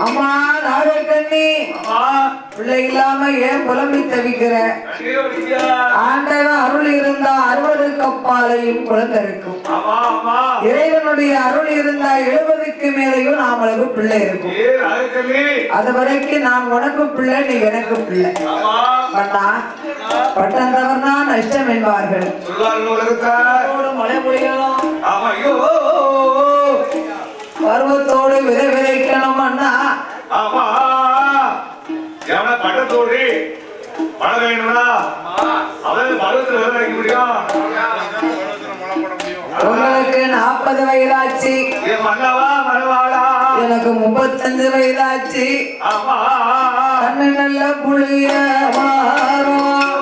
அம்மா நாகக்கண்ணி பிள்ளை இல்லாம ஏன் புலம்பி தவிக்கிற? ஆண்டவன் அருள் இருந்தா அறுபது கப்பாலையும் குழந்தை இருக்கும் இறைவனுடைய அருள் இருந்தா எழுபதுக்கு மேலேயும் நாமளுக்கு பிள்ளை இருக்கும். அது வரைக்கும் நான் உனக்கு பிள்ளை நீ எனக்கு பிள்ளை. பண்ணா பட்டம் தவறுனா நஷ்டம் என்பார்கள். மழை ஐயோ. பருவத்தோடு விதை விதைக்கணும் அண்ணா. ஆமா. எவன பட்டத்தோடு மழை வேணும்னா அவன் பருவத்தில் விதை வைக்க முடியும்? உங்களுக்கு நாற்பது வயதாச்சு. எனக்கு முப்பத்தஞ்சு வயதாச்சு. கண்ணு நல்ல புளிய மாறும்.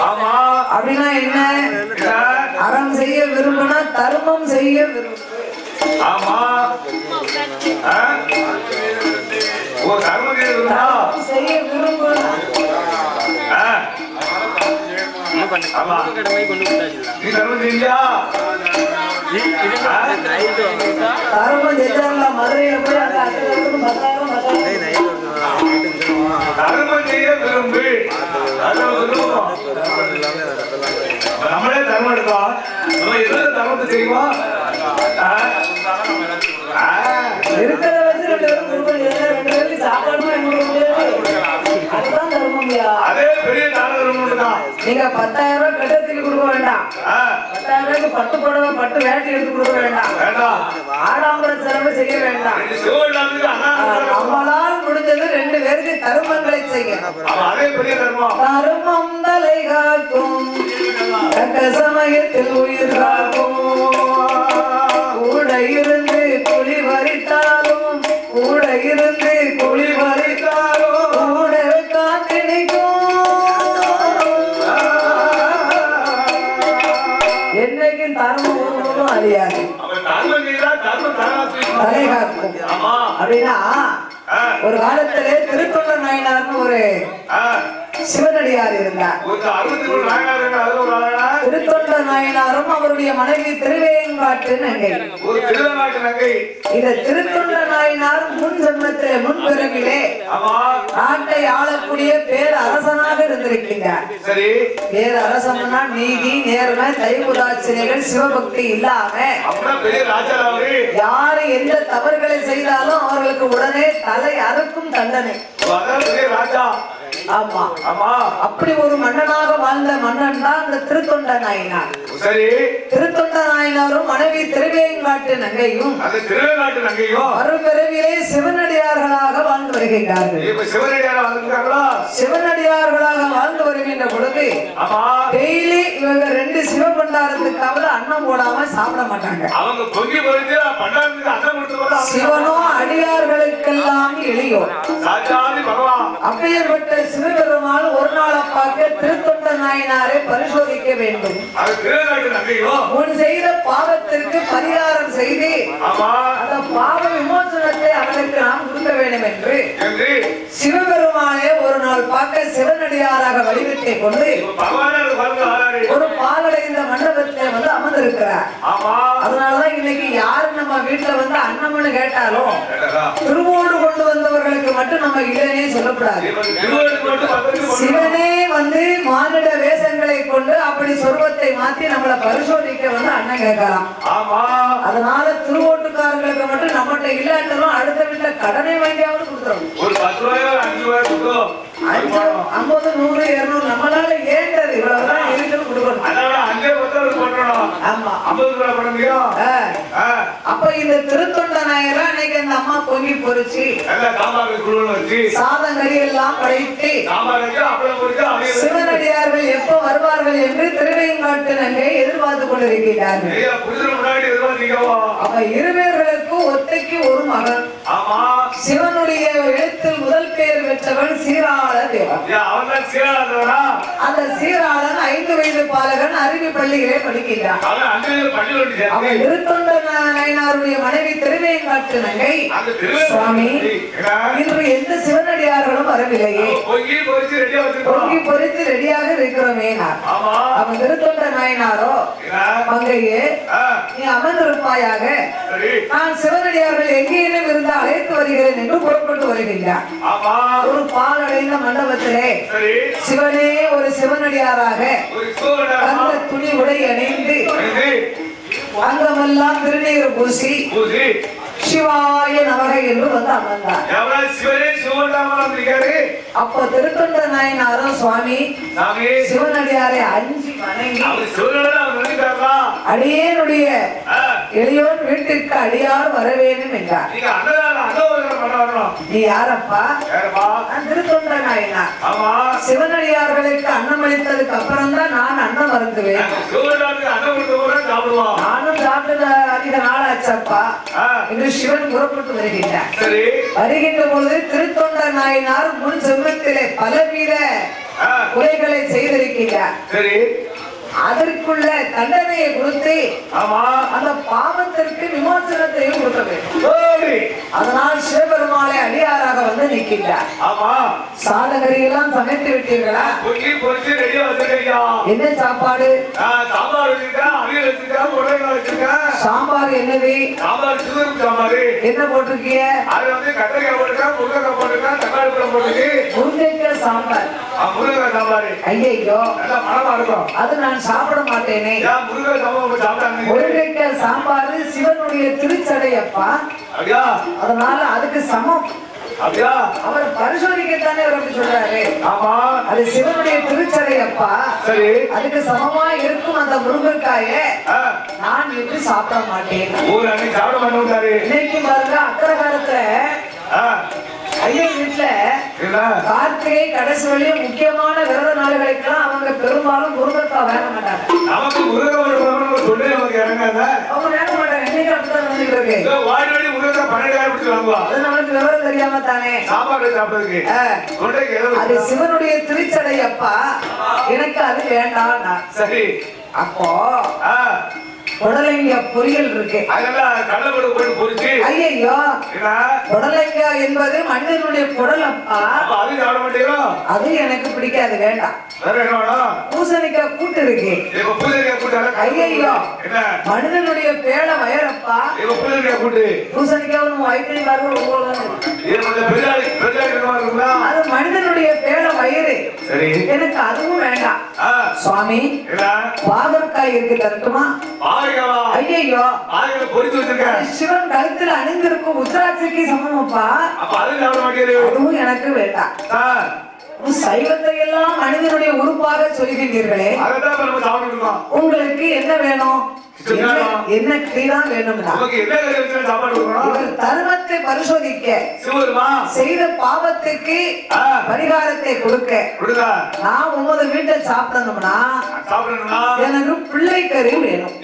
ஆமா. அப்படின்னா என்ன? அறம் செய்ய விரும்புனா தர்மம் செய்ய விரும்பு. ஆமா? ஓ தர்மம் இருந்தா தர்மம் செய்ய விரும்பு. ஆமா. நீ தர்மம் நைட்டு தர்மம் செஞ்சாங்களா போய் பத்தாயிரம் பத்தாயிரம் எறும்பு அதான் சொல்லுவோம். நம்மளே தர்மம் எடுத்தோம் நம்ம எதுல தர்மத்தை செய்வோம். இருக்கிறத வச்சு ரெண்டு பேரும். இதுல ரெண்டு பேருக்கு தர்மம்யா அதே பெரிய தான தர்மம் தான். நீங்க பத்தாயிரம் ரூபாய் கட்டத்துக்கு கொடுக்க வேண்டாம். பத்தாயிரம் ரூபாய்க்கு பட்டு புடவை பட்டு வேட்டி எடுத்து கொடுக்க வேண்டாம். வேண்டாம். ஆடாம்பர செலவு செய்ய வேண்டாம் ரெண்டு சிவகோயிலாத்துக்கு அண்ணா ஆஹ், நம்மளால் முடிஞ்சது தருமங்களை செய்ய தருமம் தலை காக்கும் தக்க சமயத்தில் உயிர் காக்கும். கூட இருந்து குழி வரித்தாலும் கூட இருந்து குழி வரித்தாலும் கூட என்னைக்கும் தர்மம் ஒன்றும் தலை காக்கும் அப்படின்னா ஒரு காலத்திலே திருத்தொண்ட நாயனார்னு ஒரு சிவனடியார் இருந்தார். திருத்தொண்ட நாயனாரும் அவருடைய மனைவி திருவேங்காட்டு நங்கை. இந்த திருத்தொண்ட நாயனார் முன் ஜென்மத்திலே முன் பிறவிலே நாட்டை ஆளக்கூடிய பேர் அரசனாக இருந்திருக்கின்றார். பேர் அரசன்னா நீதி நேர்மை தைபுதாச்சிரியர்கள் சிவபக்தி இல்லாம யாரு எந்த தவறுகளை செய்தாலும் அவர்களுக்கு உடனே தலை அறுக்கும் தண்டனை. ராஜா. ஆமா. ஆமா. அப்படி ஒரு மன்னனாக வாழ்ந்த மன்னன் தான் இந்த திருத்தொண்ட நாயனார் சரி. திருத்தொண்ட நாயனாரும் மனைவி திருவேங்காட்டு நங்கையும் அந்த திருநாட்டு நங்கையும் மறுபிறவிலே சிவனடியார்களாக வாழ்ந்து வருகின்றார்கள். இப்ப சிவனடியார் வந்திருக்காங்களா சிவனடியார்களாக வாழ்ந்து வருகின்ற பொழுது டெய்லி இவங்க ரெண்டு சிவபண்டாரத்துக்காவது அன்னம் போடாம சாப்பிட மாட்டாங்க. அவங்க பொங்கி போயிட்டு பண்டாரத்துக்கு அன்னம் கொடுத்து போது சிவனோ அடியார்களுக்கெல்லாம் பகவான். அப்பேற்பட்ட சிவபெருமான் ஒரு நாளை பார்க்க திருத்தொண்ட நாயனாரை பரிசோதிக்க வேண்டும். அது முன் செய்த பாவத்திற்கு பரிகாரம் செய்து அந்த பாவ விமோசனத்தை அவனுக்கு நாம் கொடுக்க வேண்டும் என்று. சிவபெருமானே ஒரு நாள் பார்க்க சிவனடியாராக வடிவத்தை கொண்டு ஒரு மண்டபத்திலே வந்து அமர்ந்திருக்கிறார் அதனாலதான் இன்னைக்கு யாரு நம்ம வீட்டுல வந்து அன்னம்னு கேட்டாலும்? திருவோடு கொண்டு வந்தவர்களுக்கு மட்டும் நம்ம இல்லைன்னே சொல்லக்கூடாது. சிவனே வந்து மானிட வேஷங்களை கொண்டு அப்படி சொருவத்தை மாத்தி நம்மளை பரிசோதிக்க வந்து அண்ணன் கேட்கலாம். அதனால திருவோட்டுக்காரங்களுக்கு மட்டும் நம்மகிட்ட இல்லாட்டாலும் அடுத்த வீட்டுல கடனை வாங்கியாவது கொடுத்துரும் ஒரு பத்து ரூபாயோ ஒரு அஞ்சு ரூபாய் கொடுக்கும் அஞ்சு ஐம்பது நூறு இருநூறு நம்மளால ஏண்டது இவ்வளவுதான் இருக்குன்னு கொடுக்கணும். அதோட ஆமா. ஐம்பது பண்ண முடியும் அப்ப இந்த திருத்தொண்ட நாயரம் அன்னைக்கு அந்த அம்மா பொங்கி வச்சு சாதம் கறி எல்லாம் படைத்து சிவனடியார்கள் எப்போ வருவார்கள் என்று திருவையங்காட்டு நங்கை எதிர்பார்த்து கொண்டிருக்கிறார்கள். இருவேர்களுக்கு ஒத்தைக்கு ஒரு மகன். சிவனுடைய பெற்றவன் சீராள தேவன் ஐயா, அவன் தான் சீராளவனா அந்த சீராளன் ஐந்து வயது பாலகன் அறிவி பள்ளியிலே படிக்கின்றான். அவன் திருத்தொண்ட நாயனாருடைய மனைவி திருவேங்காட்டு நங்கை சுவாமி இன்று எந்த சிவனடியார்களும் வரவில்லையே. பொங்கி பொறித்து ரெடியாக இருக்கிறோமே நான். அவன் திருத்தொண்ட நாயனாரோ? மங்கையே நீ அமர்ந்திருப்பாயாக. நான் சிவனடியார்கள் எங்கேயும் இருந்து அழைத்து வருகிறேன் என்று புறப்பட்டு வருகின்றார் ஆமா. ஒரு பாலடைந்த மண்டபத்திலே சிவனே ஒரு சிவனடியாராக அந்த துணி உடை அணிந்து அங்கமெல்லாம் திருநீர் பூசி சிவாய நமக என்று வந்து அமர்ந்தார். அப்போ திருத்தொண்ட நாயனாரும் சுவாமி சிவனடியாரை அஞ்சி அடியேனுடைய எளியோர் வீட்டிற்கு அடியார் வர வேண்டும் என்றார். நீ யாரப்பா? திருத்தொண்ட நாயனார். ஆமா. சிவனடியார்களுக்கு அன்னம் அளித்ததுக்கு அப்புறம் தான் நான் அன்னம் மறுத்துவேன் சாப்பிட்டு அதிக நாள் ஆச்சப்பா ஆ, என்று சிவன் புறப்பட்டு வருகின்றார். வருகின்ற பொழுது திருத்தொண்ட நாயனார் முன் செம்மத்திலே பலவித குறைகளை செய்திருக்கிறார் அதற்குள்ள தண்டனையை கொடுத்து ஆமா அந்த பாவத்திற்கு விமோசனத்தையும் கொடுக்க வேண்டும். அதனால் சிவபெருமாளை அடியாராக வந்து நிற்கின்றார். ஆமா. சாதகரி எல்லாம் சமைத்து விட்டீர்களா? என்ன சாப்பாடு? சாம்பார் என்னது? என்ன போட்டுருக்கேன் முருங்கைக்காய் சாம்பார். இருக்கும் அது நான் சாப்பிட மாட்டேனே. முருங்கைக்காய் சாம்பார் சிவனுடைய திருச்சடையப்பா. அப்படியா? அதனால அதுக்கு சமம். அவர் பரிசோதிக்கத்தானே அவர் சொல்றாரு. ஆமா. அது சிவனுடைய திருச்சடையப்பா. சரி. அதுக்கு சமமா இருக்கும் அந்த முருங்கைக்காயை. நான் எப்படி சாப்பிட மாட்டேன்? இன்னைக்கு பாருங்க அக்கறை காலத்துல ஐயன் வீட்டுல கார்த்திகை கடைசி வழியும் முக்கியமான விரத நாளுகளுக்கெல்லாம் அவங்க பெரும்பாலும் முருங்கக்காய் வாங்க மாட்டாங்க. நமக்கு முருகன் சொல்லி நமக்கு இறங்காத. அவங்க வாங்க மாட்டாங்க. இன்னைக்கு அப்படிதான் வந்துட்டு இருக்கு? பன்னெண்டாயிரம் வாங்குவா அது நமக்கு விவரம் தெரியாம தானே. சாப்பாடு சாப்பிடுறதுக்கு. அது சிவனுடைய திருச்சடை அப்பா எனக்கு அது வேண்டாம் சரி. அப்போ ஆ புடலைங்க பொரியல் இருக்கு அதெல்லாம் என்பது மனிதனுடைய குடல் அப்பா. அது சாப்பிட அது எனக்கு பிடிக்காது வேண்டாம். பூசணிக்காய் கூட்டு இருக்கு. மனிதனுடைய பேட வயரப்பா கூட்டு. பூசணிக்காய் நம்ம வயிற்று அது மனிதனுடைய பேட வயிறு. எனக்கு அதுவும் வேண்டாம். சுவாமி பாகற்காய் இருக்கு தரட்டுமா வச்சிருக்கேன் சிவன் கழுத்துல அணிந்திருக்கும் உத்ராட்சிக்கு சமமப்பா? அப்ப அது சாப்பிட மாட்டேங்குது அதுவும் எனக்கு வேண்டாம். சைவத்தை எல்லாம் மனிதனுடைய உறுப்பாக சொல்கின்றீர்களே உங்களுக்கு என்ன வேணும்? என்ன- கிரீதான் வேணும்னா கறி தர்மத்தை பரிசோதிக்க. செய்த பாவத்துக்கு. பரிகாரத்தை கொடுக்க. நான் உமது வீட்டை சாப்பிடணும்னா எனக்கு பிள்ளைக்கறி வேணும்.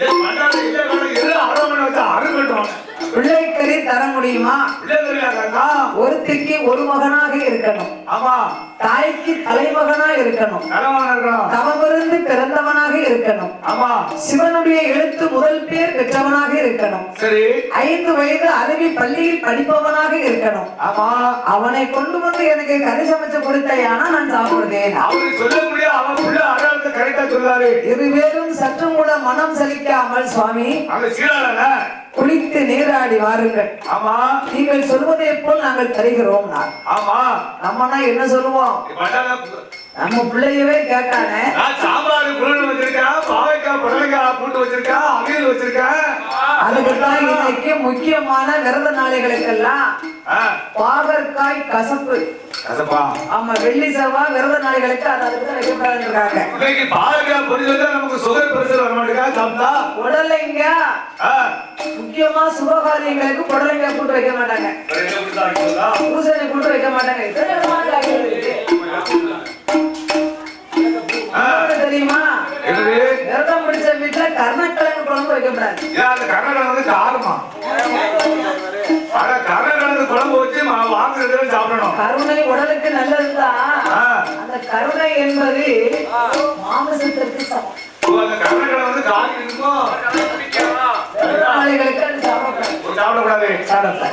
ஒருத்திக்கு ஒரு மகனாக இருக்கணும். ஆமா, தாய்க்கு தலைமகனா இருக்கணும். தவமிருந்து பிறந்தவனாக இருக்கணும். ஆமா, சிவனுடைய எழுத்து முதல் பேர் பெற்றவனாக இருக்கணும். சரி, ஐந்து வயது அருவி பள்ளியில் படிப்பவனாக இருக்கணும். ஆமா. அவனை கொண்டு வந்து எனக்கு கறி சமைச்சு கொடுத்தையானா நான் சாப்பிடுவேன் அவரு சொல்லக்கூடிய அவன் புள்ள அடையாளத்தை ஆ சொல்றாரு. இருவேரும் சற்றும் கூட மனம் சலிக்காமல் சுவாமி? குளித்து நீராடி வாருங்கள். ஆமா, நீங்கள் சொல்வதை போல் நாங்கள் தருகிறோம் ஆமா. நம்மனா என்ன சொல்லுவோம்? நம்ம பிள்ளையவே கேட்கானே நான் சாம்பார் குருணை வச்சிருக்கேன், பாவைக்காய், புடலங்காய் கூட்டு வச்சிருக்கேன், அவியல் வச்சிருக்கேன். அதுக்குதான் இன்னைக்கு முக்கியமான விரத நாளைகளுக்கெல்லாம் பாகற்காய் கசப்பு. கசப்பா. ஆமா வெள்ளி செவ்வாய் விரத நாளைகளுக்கு அது அதுக்கு இன்னைக்கு பாவைக்காய் பொரிச்சு வச்சா நமக்கு சுகர் பிரஷர் வர மாட்டேங்கா உடலைங்க. முக்கியமா சுபகாரியங்களுக்கு புடலைங்க கூட்டு வைக்க மாட்டாங்க? பூசணி கூட்டு வைக்க மாட்டாங்க. தெரியுமா? விரதம் பிடிச்ச வீட்டுல கருணக்கிழங்கு குழம்பு வைக்கப்படாது. ஏன் அந்த வந்து காரமா ஆனா கர்நாடகா குழம்பு வச்சு வாங்குறதுல சாப்பிடணும். கருணை உடலுக்கு நல்லதுதான் அந்த கருணை என்பது மாமிசத்திற்கு சமம். அந்த கர்நாடகா வந்து காரி இருக்கும்? சாப்பிடக்கூடாது. சாப்பிடக்கூடாது. சாப்பிடக்கூடாது.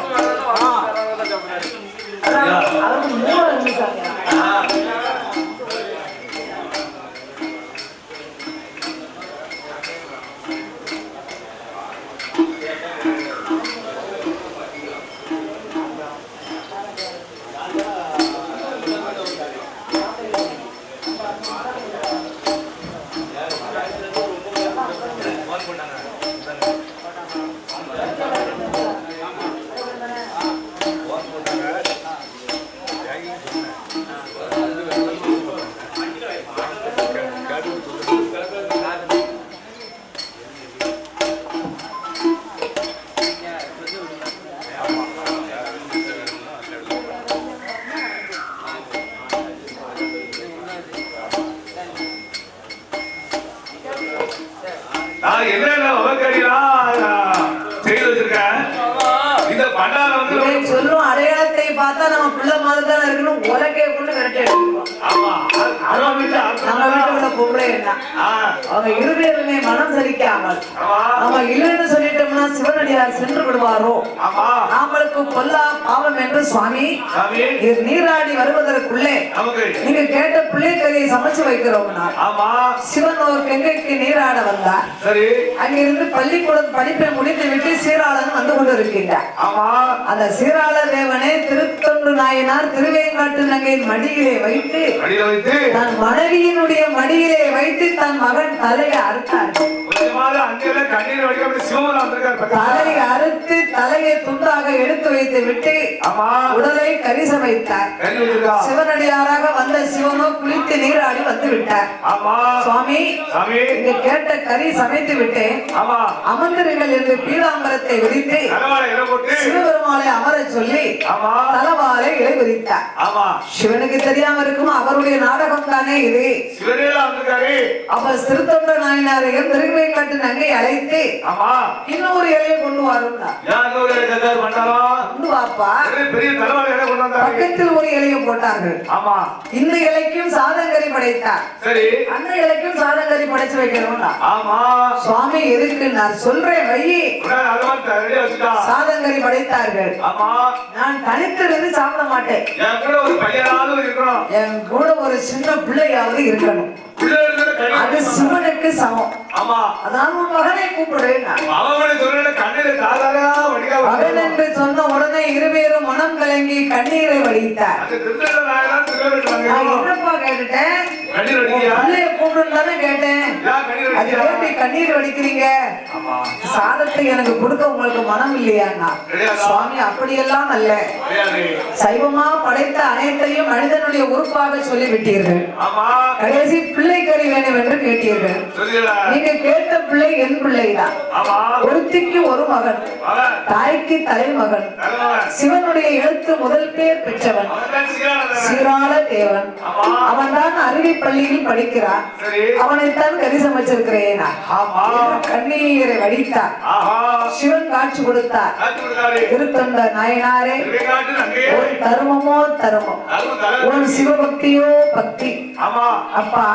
நம்ம இல்லைன்னு சொல்லிட்டோம்னா சிவனடியார் சென்று விடுவாரோ? ஆமா. நாமளுக்கு பொல்லா பாவம் என்று சுவாமி நீராடி வருவதற்குள்ளே நீங்க கேட்ட பிள்ளைக்கறியை சமைச்சு வைக்கிறோம் நான் ஆமா. சிவன் ஒரு கங்கைக்கு நீராட வந்தார். சரி. அங்கிருந்து பள்ளிக்கூடம் படிப்பை முடித்து விட்டு சீராளன் வந்து கொண்டிருக்கின்றார் அந்த சீராள தேவனே திருத்தொண்டு நாயனார் திருவேங்காட்டு நங்கையின் மடியிலே வைத்து தன் மனைவியினுடைய மடியிலே வைத்து தன் மகன் தலையை அறுத்தார். அங்கெல்லாம் கண்ணீர் வடிக்க அப்படி சிவமலா வந்திருக்காரு பக்கத்துல. தலையை அறுத்து தலையை துண்டாக எடுத்து வைத்து விட்டு ஆமா உடலை கரிச வைத்தார் கண்ணி வச்சிருக்கா சிவனடியாராக வந்த சிவனோ குளித்து நீராடி வந்து விட்டார் ஆமா சுவாமி. இங்க கேட்ட கறி சமைத்து விட்டேன். ஆமா அமர்ந்திருங்கள் என்று பீதாம்பரத்தை விரித்து சிவபெருமானை அமரச் சொல்லி ஆமா தலவாரை இலை விரித்தார். ஆமா சிவனுக்கு தெரியாம இருக்கும்? அவருடைய நாடகம் இது. அப்ப திருத்தொண்ட நாயனாரையும் திருவேங்கட்டு நங்கை அழைத்து ஆமா. இன்னொரு இலையை கொண்டு பக்கத்தில் ஒரு இலையை போட்டார்கள். ஆமா. இந்த இலைக்கும் சாதங்கரி படைத்தார் சரி. அந்த இலைக்கும் சாதங்கரி படைச்சு வைக்கணும்னா. ஆமா. சுவாமி எதுக்கு நான் சொல்றேன் வையி சாதங்கரி படைத்தார்கள். ஆமா. நான் தனித்திருந்து சாப்பிட மாட்டேன். ஒரு என் கூட ஒரு சின்ன பிள்ளையாவது இருக்கணும். அது சிவனுக்கு சமம். ஆமா. அதான் உன் மகனை கூப்பிடுறேன் நான். அவனுடைய சொல்ல கண்ணீர் தாதாரா வடிக்கா மகன் என்று சொன்ன உடனே இருவேரும் மனம் கலங்கி கண்ணீரை வடித்தார். என்னப்பா கேட்டுட்டேன்? பிள்ளைய கூப்பிடுன்னு கேட்டேன். அது எப்படி கண்ணீர் வடிக்கிறீங்க? சாதத்தை எனக்கு கொடுக்க உங்களுக்கு மனம் இல்லையாண்ணா. கிடையாதா? சுவாமி அப்படியெல்லாம் அல்ல. சைவமா படைத்த அனைத்தையும் மனிதனுடைய உறுப்பாக சொல்லிவிட்டீர்கள். கடைசி பிள்ளை கறி வேணும் என்று கேட்டீர்கள். நீங்க கேட்ட பிள்ளை என் பிள்ளைதான். ஒருத்திக்கு ஒரு மகன் தாய்க்கு தலைமகன் சிவனுடைய எழுத்து முதல் பேர் பெற்றவன். சீராள தேவன். அவன் தான் அருவி பள்ளியில் படிக்கிறான். அவனைத்தான் கறி சமைச்சிருக்கிறேன்? கண்ணீரை வடித்தார். சிவன் காட்சி கொடுத்தார். திருத்தொண்ட நாயனாரே ஒரு தர்மமோ தர்மம். உன் சிவபக்தியோ பக்தி. அப்பா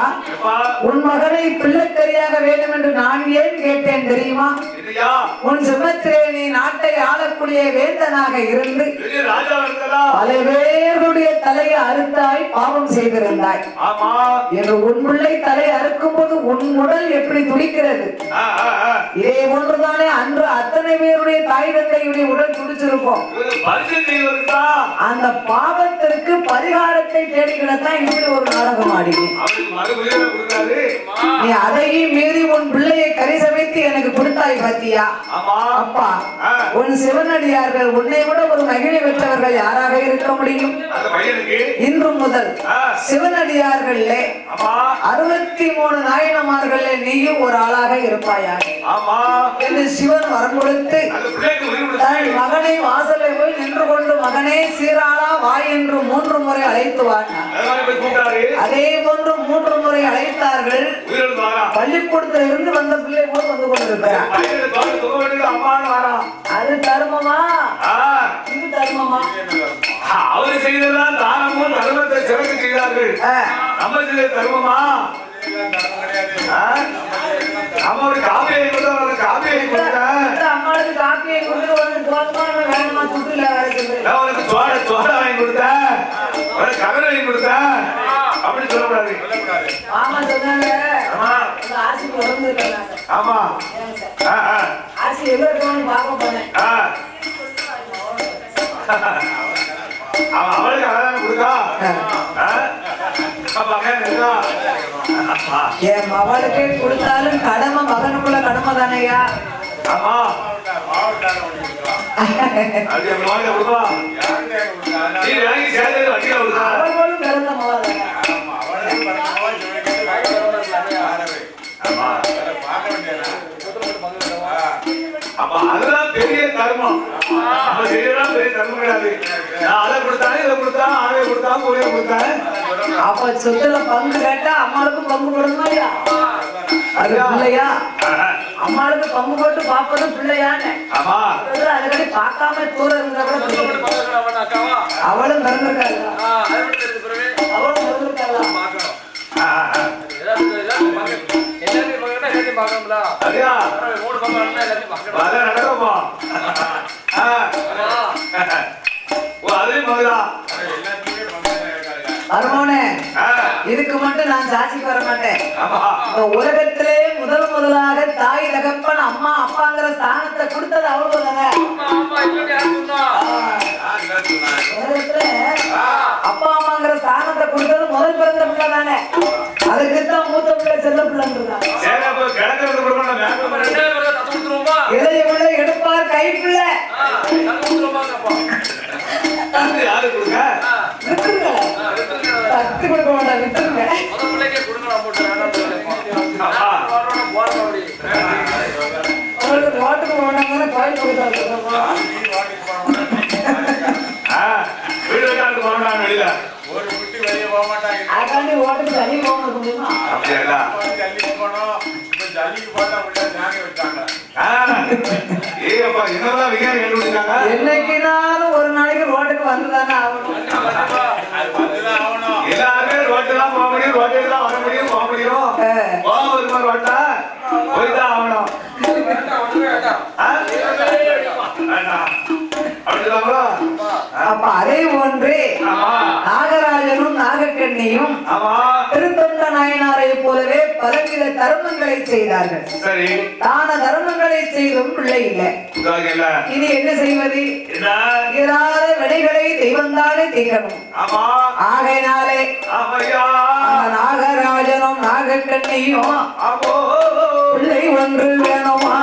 உன் மகனை பிள்ளைக்கரியாக வேண்டும் என்று நான் ஏன் கேட்டேன் தெரியுமா? உன் சிவத்திலே நீ நாட்டை ஆளக்கூடிய வேந்தனாக இருந்து பல பேர்களுடைய தலையை அறுத்தாய் பாவம் செய்திருந்தாய். என்று உன் பிள்ளை தலை அறுக்கும் போது உன் உடல் எப்படி துடிக்கிறது. இதே போன்றுதானே அன்று அத்தனை பேருடைய தாய் தந்தையுடைய உடல் துடிச்சிருக்கும் அந்த பாவத்திற்கு பரிகாரத்தை தேடிக்கிடத்தான் இப்படி ஒரு நாடகம் கொடுத்தாரு. நீ அதையும் மீறி உன் பிள்ளையை கறி சமைத்து எனக்கு கொடுத்தாய் பாத்தியா? அப்பா. உன் சிவனடியார்கள் உன்னை விட ஒரு மகிழை பெற்றவர்கள் யாராக இருக்க முடியும்? இன்று முதல் ஆமா. அறுபத்தி மூணு நாயனமார்கள்ல நீயும் ஒரு ஆளாக இருப்பாயாக. ஆமா. என்று சிவன் வரம் கொடுத்து தன் மகனை வாசலை போய் நின்று கொண்டு மகனே சீராளா வா என்று மூன்று முறை அழைத்து அதே போன்று மூன்று முறை அழைத்தார்கள். பள்ளிக்கூடத்துல இருந்து வந்த பிள்ளை போல் வந்து கொண்டிருக்கிறார். அது தர்மமா? இது தர்மமா? அவரு செய்ததான் தானமும் தர்மத்தை சிறக்க செய்தார்கள். நம்ம செய்த தர்மமா? நம்ம ஒரு காப்பியை கொடுத்தா ஒரு காப்பியை கொடுத்தேன் இந்த அம்மாளுக்கு காப்பியை கொடுத்து வந்து போதுமா வேணுமா? சுற்றுல நான் உனக்கு சோட சோட வாங்கி கொடுத்தேன் உனக்கு கவலை வாங்கி கொடுத்தேன் அப்படி சொல்லக்கூடாது. மாமா சொன்னாங்க. ஆமா. இருக்காங்க ஆமா. ஆ, ஆ, ஆசி எவ்வளவு இருக்கணும்னு பார்க்க போனேன் அவளுக்கு அதான் கொடுக்கா என் மகளுக்கே கொடுத்தாலும் கடமை மகனுக்குள்ள கடமை தானையா? ஆமா. அதுதான் பெரிய தர்மம். பெரிய தர்மம் கிடையாது. நான் அதை கொடுத்தானே இதை கொடுத்தா ஆணையை கொடுத்தா கூலியை கொடுத்தேன் அப்ப சொத்துல பங்கு கேட்டா அம்மாளுக்கும் பங்கு போடணுமா இல்லையா அது பிள்ளையா? அம்மாளுக்கு பங்கு போட்டு பார்ப்பதும் பிள்ளையான்னு. ஆமா. அதுக்கடி பார்க்காம தூர இருந்தா கூட. அவளும் பிறந்திருக்காள்? அவளும் ஆ, ஆ. சரியா அதான் நடக்குமா அதுலயும் பங்குதா அருமோனே இதுக்கு மட்டும் நான் சாட்சிக்கு வர மாட்டேன். உலகத்திலே முதல் முதலாக தாய் தகப்பன் அம்மா அப்பாங்கிற ஸ்தானத்தை கொடுத்தது அவ்வளவு அப்பா அம்மாங்கிற ஸ்தானத்தை கொடுத்தது முதல் பிறந்த பிள்ளை தானே? அதுக்குத்தான் மூத்த பிள்ளை செல்ல பிள்ளைன்றான் எடுப்பார் கை பிள்ளை யாரு கொடுக்க மாட்டேன் விட்டுருங்க. ஆமா. அவங்களுக்கு ரோட்டுக்கு போனாங்க கோயில் கொடுத்தாங்க ஆ, வீடு வைக்காண்டு போனான் வெளியில. ஒரு குட்டி வெளியே போக மாட்டாங்க. அதாண்டி ஓட்டுக்கு தண்ணி போக முடியுமா அப்படியா? ஜல்லிக்கு போனோம் ஜல்லிக்கு உள்ள வச்சாங்க ஏப்பா என்னதான் விஞ்ஞானி கண்டுபிடிச்சாங்க என்னைக்குனாலும் ஒரு நாளைக்கு ரோட்டுக்கு வந்துதானே ஆகணும். அது வந்துதான் ஆகணும் எல்லாருமே ரோட்டு தான் போக முடியும் ரோட்டில் தான் வர முடியும் போக முடியும். போக அப்ப அதே போன்று நாகராஜனும் நாகக்கண்ணியும் திருத்தொண்ட நாயனாரை போலவே பலவித தர்மங்களை செய்தார்கள். சரி. தான தர்மங்களை செய்தும் பிள்ளை இல்லை. இனி என்ன செய்வது? இராத வினைகளை தெய்வந்தானே தீர்க்கணும் ஆமா. ஆகையினாலே நாகராஜனும் நாகக்கண்ணியும் பிள்ளை ஒன்று வேணுமா?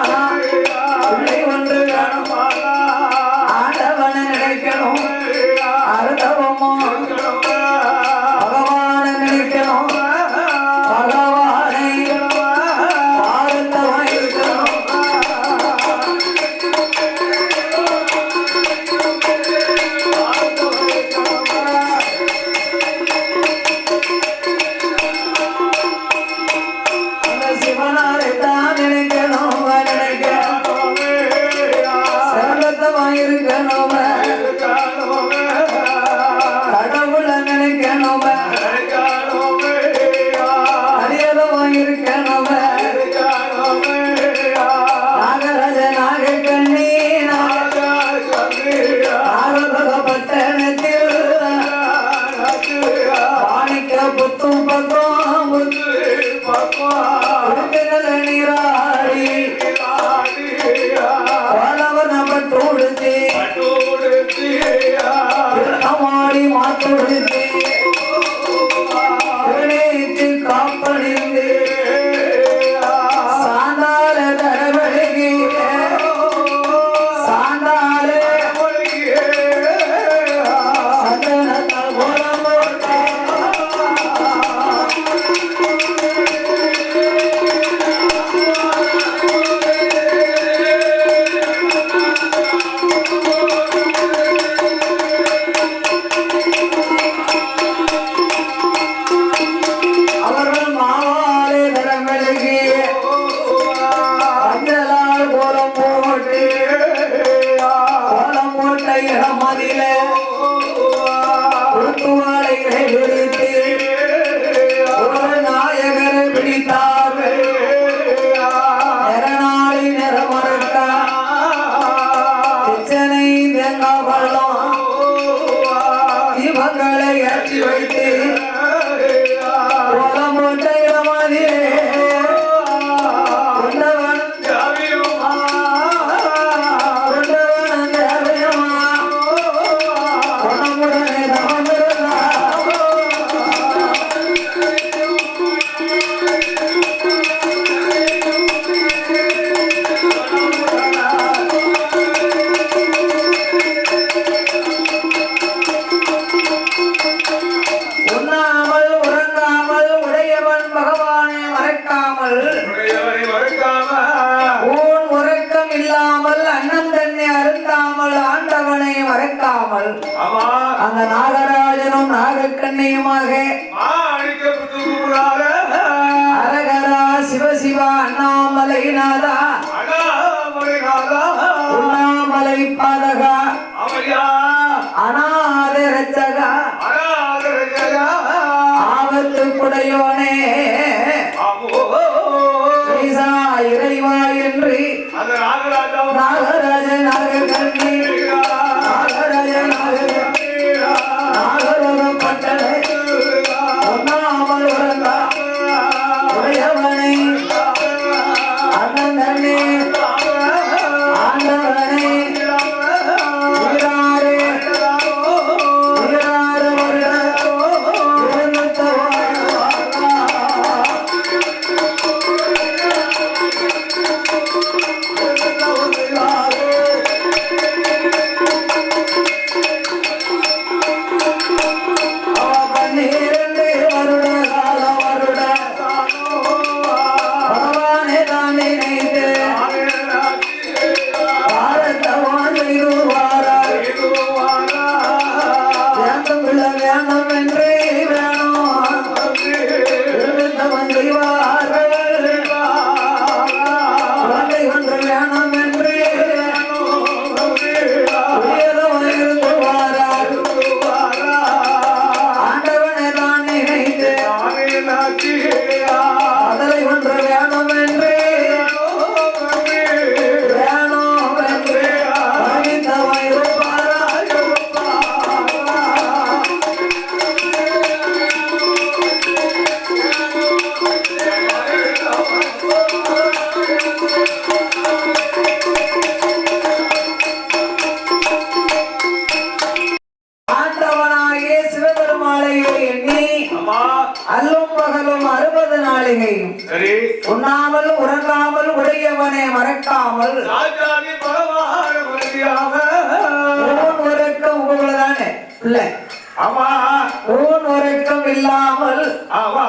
அருந்தாமல் அவா.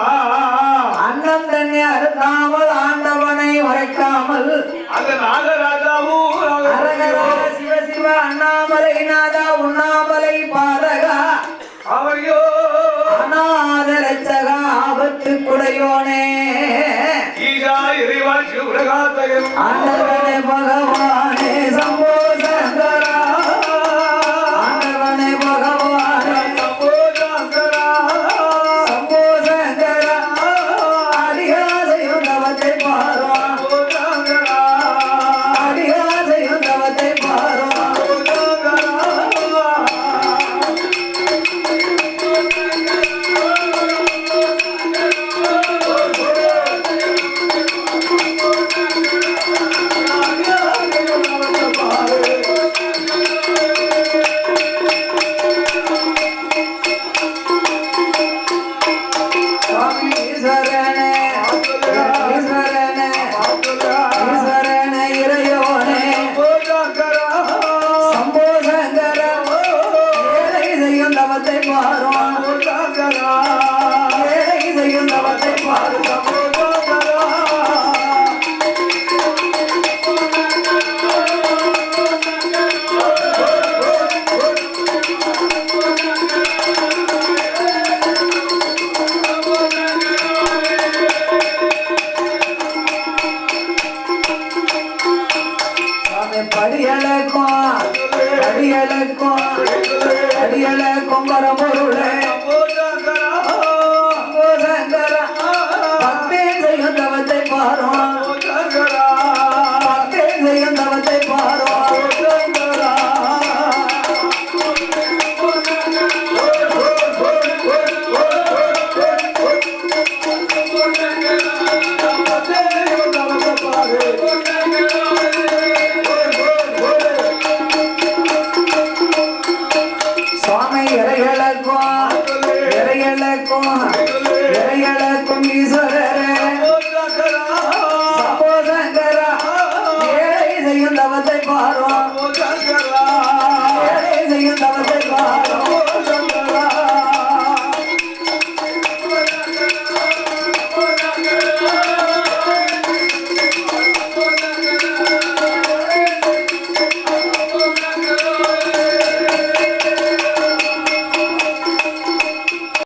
அண்ணன் தன்னை அருந்தாமல் ஆண்டவனை உரைக்காமல் அதனால ராஜாவும் சிவ சிவ அண்ணாமலை நாதா உண்ணாமலை பாதகா அவரையோ அநாத ரச்சகா ஆபத்து குடையோனே. ஈஷா இறைவா அண்ணவனே பகவான்.